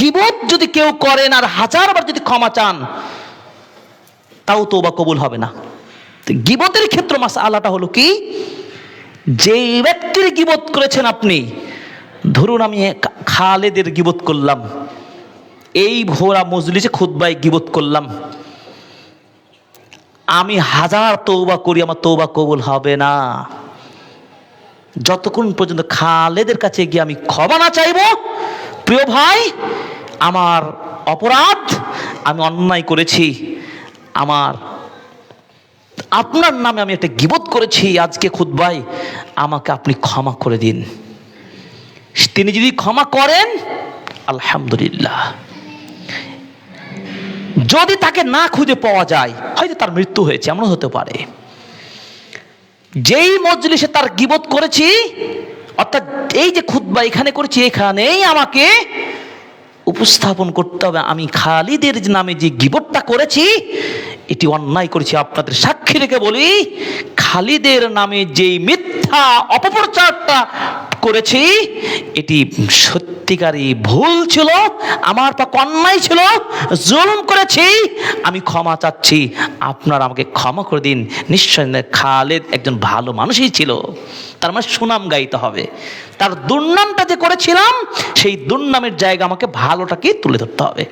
গিবত যদি কেউ করেন আর হাজারবার যদি ক্ষমা চান, তাও তোবা কবুল হবে না। গিবতের ক্ষেত্র মাস আলাটা হলো কি? যে ব্যক্তির গিবত করেছেন আপনি, ধরুন আমি খালেদের গিবত করলাম, এই ভোরা মজলিসে খুদ্বাই গিবত করলাম, আমি হাজার তৌবা করি, আমার তৌবা কবুল হবে না। যতক্ষণ পর্যন্ত খালেদের কাছে গিয়ে আমি ক্ষমা না চাইব প্রিয় ভাই, আমার অপরাধ আমি অন্যায় করেছি। আমার, আপনার নামে আমি একটা গিবত করেছি আজকে খুদ্বাই আমাকে আপনি ক্ষমা করে দিন। তিনি যদি ক্ষমা করেন, আলহামদুলিল্লাহ। যদি তাকে না খুঁজে পাওয়া যায়, হয়তো তার মৃত্যু হয়েছে, এমনও হতে পারে। যেই মজলিসে তার গিবত করেছি অর্থাৎ এই যে খুদ্া এখানে করেছি, এখানেই আমাকে উপস্থাপন করতে হবে। আমি খালিদের নামে যে গিবটটা করেছি, এটি অন্যায় করেছি। আপনাদের সাক্ষী রেখে বলি, খালিদের নামে যেই মিথ্যা অপপ্রচারটা করেছি, এটি সত্যিকারই ভুল ছিল, আমার পাক অন্যায় ছিল, জুলুম করেছি, আমি ক্ষমা চাচ্ছি, আপনারা আমাকে ক্ষমা করে দিন। নিশ্চয় খালেদ একজন ভালো মানুষই ছিল, তার মানে সুনাম গাইতে হবে। তার দুর্নামটা যে করেছিলাম, সেই দুর্নামের জায়গা আমাকে ভালোটাকে তুলে ধরতে হবে।